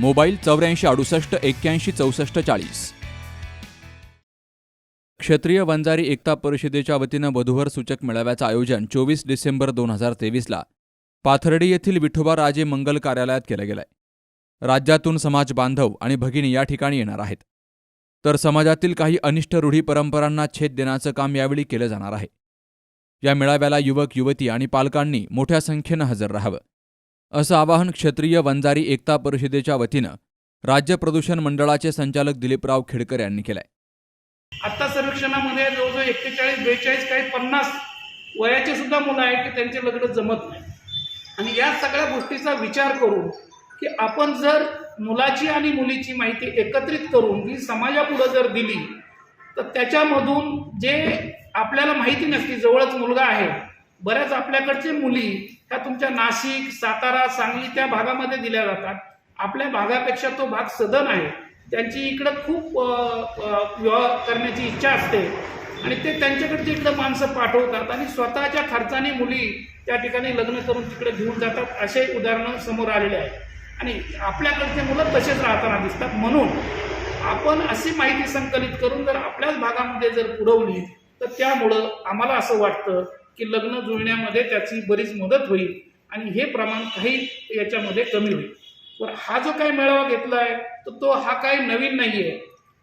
Mobile चौऱ्याऐंशी अडुसष्ट एक्क्याऐंशी चौसष्ट चाळीस. क्षेत्रीय वंजारी एकता परिषदेच्या वतीनं वधूवर सूचक मेळाव्याचं आयोजन चोवीस डिसेंबर दोन हजार तेवीसला पाथर्डी येथील विठोबा राजे मंगल कार्यालयात केलं गेलंय. राज्यातून समाज बांधव आणि भगिनी या ठिकाणी येणार आहेत. तर समाजातील काही अनिष्ट रूढी परंपरांना छेद देण्याचं काम यावेळी केलं जाणार आहे. या मेळाव्याला युवक युवती आणि पालकांनी मोठ्या संख्येनं हजर राहावं. असं आवाहन क्षेत्रीय वंजारी एकता परिषदेच्या वतीनं राज्य प्रदूषण मंडळाचे संचालक दिलीपराव खेडकर यांनी केलंय. आत्ता सर्वेक्षणामध्ये जवळजवळ एक्केचाळीस बेचाळीस काही पन्नास वयाचे सुद्धा मुलं आहेत की त्यांचे लग्न जमत नाही. आणि या सगळ्या गोष्टीचा विचार करून की आपण जर मुलाची आणि मुलीची माहिती एकत्रित करून ही समाजापुढं जर दिली तर त्याच्यामधून जे आपल्याला माहिती नसती जवळच मुलगा आहे बऱ्याच आपल्याकडचे मुली ह्या तुमच्या नाशिक सातारा सांगली त्या भागामध्ये दिल्या जातात. आपल्या भागापेक्षा तो भाग सदन आहे. त्यांची इकडं खूप व्यवहार विवाह करण्याची इच्छा असते. आणि ते त्यांच्याकडचे इकडं माणसं पाठवतात आणि स्वतःच्या खर्चाने मुली त्या ठिकाणी लग्न करून तिकडे घेऊन जातात असे उदाहरणं समोर आलेले आहेत. आणि आपल्याकडचे मुलं तसेच राहताना दिसतात. म्हणून आपण अशी माहिती संकलित करून जर आपल्याच भागामध्ये जर पुरवली तर त्यामुळं आम्हाला असं वाटतं की लग्न जुळण्यामध्ये त्याची बरीच मदत होईल आणि हे प्रमाण काही याच्यामध्ये कमी होईल. पण हा जो काही मेळावा घेतला आहे तर तो हा काही नवीन नाही आहे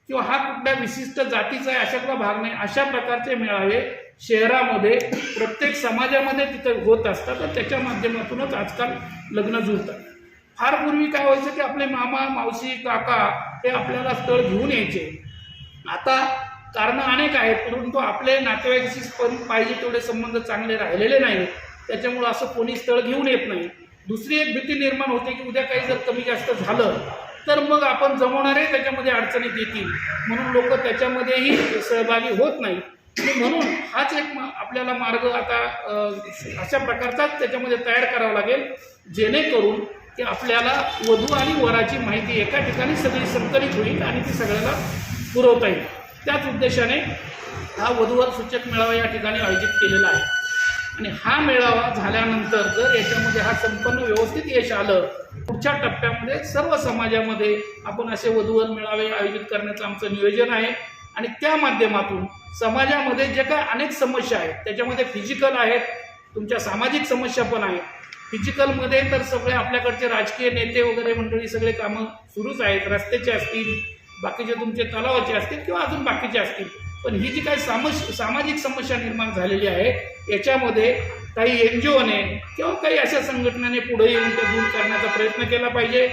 किंवा हा कुठल्या विशिष्ट जातीचा आहे अशातला भाग नाही अशा प्रकारचे मेळावे शहरामध्ये प्रत्येक समाजामध्ये तिथं होत असतात तर त्याच्या माध्यमातूनच आजकाल लग्न जुळतात. फार पूर्वी काय व्हायचं की आपले मामा मावशी काका हे आपल्याला स्थळ घेऊन यायचे. आता कारणं अनेक आहेत परंतु आपले नातेवाईकाशी पण पाहिजे तेवढे संबंध चांगले राहिलेले नाहीत. त्याच्यामुळं असं कोणी स्थळ घेऊन येत नाही. दुसरी एक भीती निर्माण होते की उद्या काही जर कमी जास्त झालं तर मग आपण जमवणारे त्याच्यामध्ये अडचणीत येतील. म्हणून लोक त्याच्यामध्येही सहभागी होत नाही म्हणून हाच एक आपल्याला मार्ग आता अशा प्रकारचाच त्याच्यामध्ये तयार करावा लागेल जेणेकरून की आपल्याला वधू आणि वराची माहिती एका ठिकाणी सगळी संकलित होईल आणि ती सगळ्याला पुरवता येईल. त्याच उद्देशाने हा वधूवर सूचक मेळावा या ठिकाणी आयोजित केलेला आहे. आणि हा मेळावा झाल्यानंतर जर याच्यामध्ये हा संपन्न व्यवस्थित यश आलं पुढच्या टप्प्यामध्ये सर्व समाजामध्ये आपण असे वधूवर मेळावे आयोजित करण्याचं आमचं नियोजन आहे. आणि त्या माध्यमातून समाजामध्ये जे काय अनेक समस्या आहेत त्याच्यामध्ये फिजिकल आहेत तुमच्या सामाजिक समस्या पण आहेत. फिजिकलमध्ये तर सगळे आपल्याकडचे राजकीय नेते वगैरे मंडळी सगळे कामं सुरूच आहेत रस्त्याचे असतील बाकीचे तुमचे तलावाचे असतील किंवा अजून बाकीचे असतील. पण ही जी काही सामश सामाजिक समस्या निर्माण झालेली आहे याच्यामध्ये काही एन जी ओने किंवा काही अशा संघटनेने पुढे येऊन ते दूर करण्याचा प्रयत्न केला पाहिजे.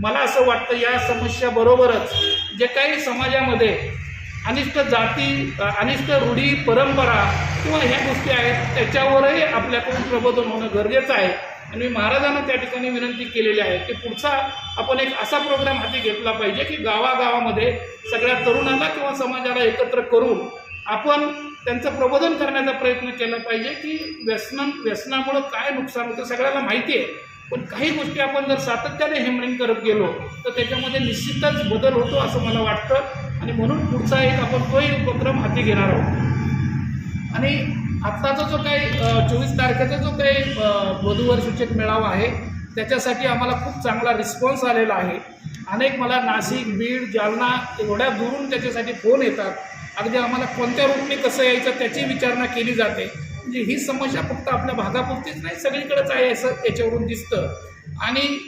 मला असं वाटतं या समस्याबरोबरच जे काही समाजामध्ये अनिष्ट जाती अनिष्ट रूढी परंपरा किंवा ह्या गोष्टी आहेत त्याच्यावरही आपल्याकडून प्रबोधन होणं गरजेचं आहे. आणि मी महाराजांना त्या ठिकाणी विनंती केलेली आहे की पुढचा आपण एक असा प्रोग्राम हाती घेतला पाहिजे की गावागावामध्ये सगळ्या तरुणांना किंवा समाजाला एकत्र करून आपण त्यांचं प्रबोधन करण्याचा प्रयत्न केला पाहिजे की व्यसन व्यसनामुळं काय नुकसान होतं सगळ्याला माहिती आहे. पण काही गोष्टी आपण जर सातत्याने हेमरिंग करत गेलो तर त्याच्यामध्ये निश्चितच बदल होतो असं मला वाटतं. आणि म्हणून पुढचा एक आपण तोही उपक्रम हाती घेणार आहोत. आणि आत्ताचा जो काही चोवीस तारखेचा जो काही वधूवर सूचक मेळावा आहे त्याच्यासाठी आम्हाला खूप चांगला रिस्पॉन्स आलेला आहे. अनेक मला नाशिक बीड जालना एवढ्या दुरून त्याच्यासाठी फोन येतात. अगदी आम्हाला कोणत्या रूपने कसं यायचं त्याची विचारणा केली जाते. म्हणजे ही समस्या फक्त आपल्या भागापुरतीच नाही सगळीकडेच आहे असं याच्यावरून दिसतं. आणि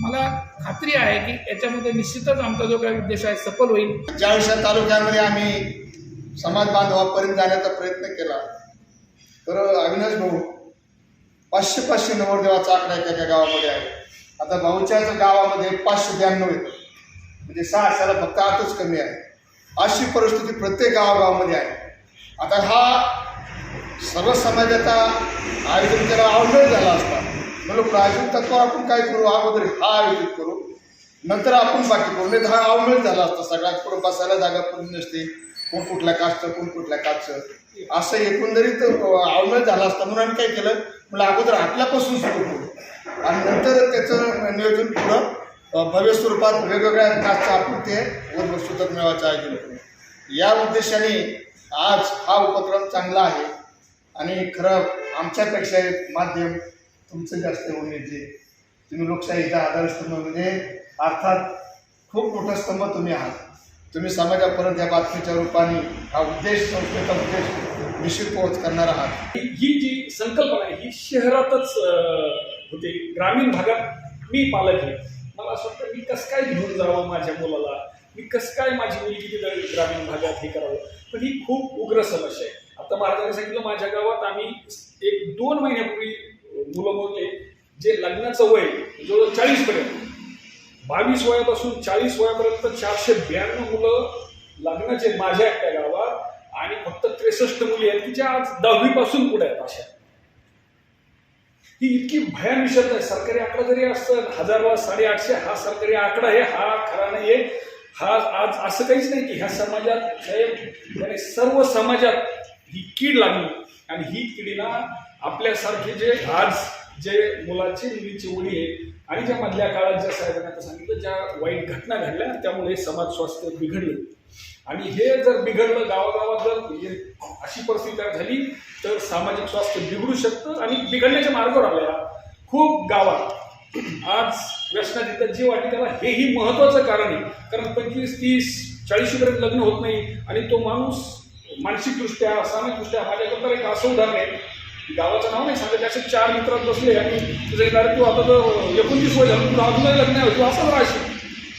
मला खात्री आहे की याच्यामध्ये निश्चितच आमचा जो काही उद्देश आहे सफल होईल. ज्या तालुक्यामध्ये आम्ही समाज बांधवापर्यंत जाण्याचा प्रयत्न केला तर अविनाश भाऊ पाचशे पाचशे नवरदेवाचा आकडा एका एका गावामध्ये आहे. आता भाऊच्याच गावामध्ये पाचशे ब्याण्णव येतं म्हणजे सहाशेला फक्त आतच कमी आहे. अशी परिस्थिती प्रत्येक गावागावामध्ये आहे. आता हा सर्व समाजाचा आयोजन केला अवघड झाला असता. म्हणून प्राचीन तत्व आपण काय करू? अगोदर हा आयोजित करू. नंतर आपण बाकी करू. नाही हा अवमेळ झाला असता. सगळ्यात पुढे बसायला जागा पुरली नसते. कोण कुठल्या कास्टचं कोण कुठल्या कास्टचं. असं एकंदरीत अवमेळ झाला असता. म्हणून आम्ही काय केलं म्हणलं अगोदर आपल्यापासून सुरू करू. आणि नंतर त्याचं नियोजन पुढं भव्य स्वरूपात वेगवेगळ्या कास्टचं आपण ते सुतक मेळाव्याचं आयोजन करू. या उद्देशाने आज हा उपक्रम चांगला आहे. आणि खरं आमच्यापेक्षा एक माध्यम तुमचं जास्त होण्याचे तुम्ही लोकशाहीचा आधारस्तंभ म्हणजे अर्थात खूप मोठा स्तंभ तुम्ही आहात. तुम्ही समाजापर्यंत या बातमीच्या रूपाने हा उद्देश संस्थेचा उद्देश निश्चित पोहोच करणार आहात. ही ही जी संकल्पना आहे ही शहरातच होते. ग्रामीण भागात मी पालक आहे. मला असं वाटतं मी कसं काय घेऊन जावं माझ्या मुलाला? मी कसं काय माझी मुलगी तिथं ग्रामीण भागात हे करावं? पण ही खूप उग्र समस्या आहे. आता महाराजांनी सांगितलं माझ्या गावात आम्ही एक दोन महिन्यापूर्वी मुलं मोजले जे लग्नाचं वय जवळ चाळीसपर्यंत बावीस वयापासून चाळीस वयापर्यंत चारशे ब्याण्णव मुलं लग्नाचे माझ्या एकट्या गावात. आणि फक्त त्रेसष्ट मुली आहेत की ज्या आज दहावीपासून पुढे आहेत अशा. ही इतकी भयान आहे सरकारी आकडा जरी असतं हजारला साडेआठशे हा सरकारी आकडा आहे हा खरा नाही आहे हा आज असं काहीच नाही की ह्या समाजात हे म्हणजे सर्व समाजात ही कीड लागली. आणि ही किडीला आपल्यासारखे जे आज जे मुलाचे मुलीची ओढी आहे आणि ज्या मधल्या काळात ज्या साहेबांनी आता सांगितलं ज्या वाईट घटना घडल्या त्यामुळे समाज स्वास्थ्य बिघडलं. आणि हे जर बिघडलं गावागावात जर म्हणजे अशी परिस्थिती तयार झाली तर सामाजिक स्वास्थ्य बिघडू शकतं आणि बिघडण्याच्या मार्गावर आल्या खूप गावात. आज व्यसनाधितात जे वाटते त्याला हेही महत्वाचं कारण आहे. कारण पंचवीस तीस चाळीशीपर्यंत लग्न होत नाही आणि तो माणूस मानसिकदृष्ट्या सामाजिकदृष्ट्या माझ्याकडे एक असं उदाहरण आहे. गावाचं नाव नाही सांगत असे चार मित्रात बसले आणि तुझं येणार तू आता तर एकोणतीस वय झालं तुला अजूनही लग्न आहे तू असंच राहशील.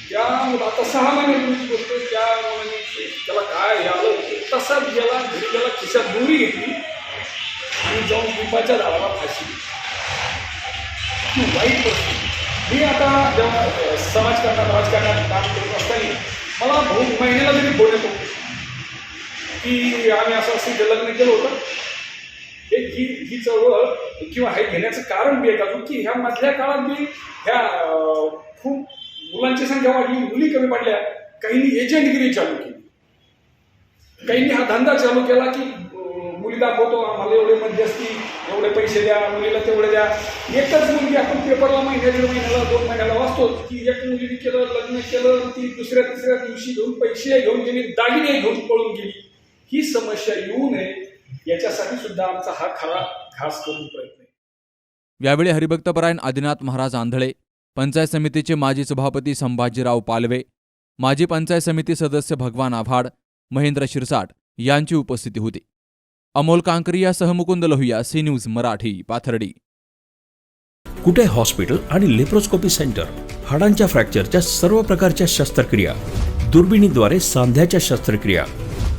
त्या आता सहा महिने गोष्ट त्या मुलाने त्याला काय आलं तसाच गेला घरी गेला खिशात दोरी घेतली आणि जाऊन पिंपाच्या झाडाला फाशी तू वाईट परिस्थिती मी आता जेव्हा समाजकारणात राजकारणात काम करत असताना मला भाऊ महिन्याला तरी बोलत येतो की आम्ही असं असं लग्न केलं होतं. हे ही ही चळवळ किंवा हे घेण्याचं कारण बी आहे अजून की ह्या मधल्या काळात बी ह्या खूप मुलांची संख्या वाढली मुली कमी पडल्या काहींनी एजंटगिरी चालू केली. काहींनी हा धंदा चालू केला की मुली दाखवतो आम्हाला एवढे मध्यस्थी एवढे पैसे द्या मुलीला तेवढे द्या. एकच मुलगी आपण पेपरला महिन्या दीड महिन्याला दोन महिन्याला वाचतो की एक मुलीने केलं लग्न केलं ती दुसऱ्या तिसऱ्या दिवशी घेऊन पैसे घेऊन गेली दागिने घेऊन पळून गेली. ही समस्या येऊ नये. याच्यासाठी सुद्धा आमचा हा खरा खास करून प्रयत्न आहे. यावेळी हरिभक्तपरायण आदिनाथ महाराज आंधळे पंचायत समितीचे माजी सभापती संभाजीराव पालवे माजी पंचायत समिती सदस्य भगवान आव्हाड महेंद्र शिरसाट यांची उपस्थिती होती. Amol कांकरियासह Mukund Lohiya C news Marathi Pathardi. Kute hospital आणि लेप्रोस्कोपी सेंटर? हाडांच्या फ्रॅक्चरच्या सर्व प्रकारच्या शस्त्रक्रिया दुर्बिणीद्वारे सांध्याच्या शस्त्रक्रिया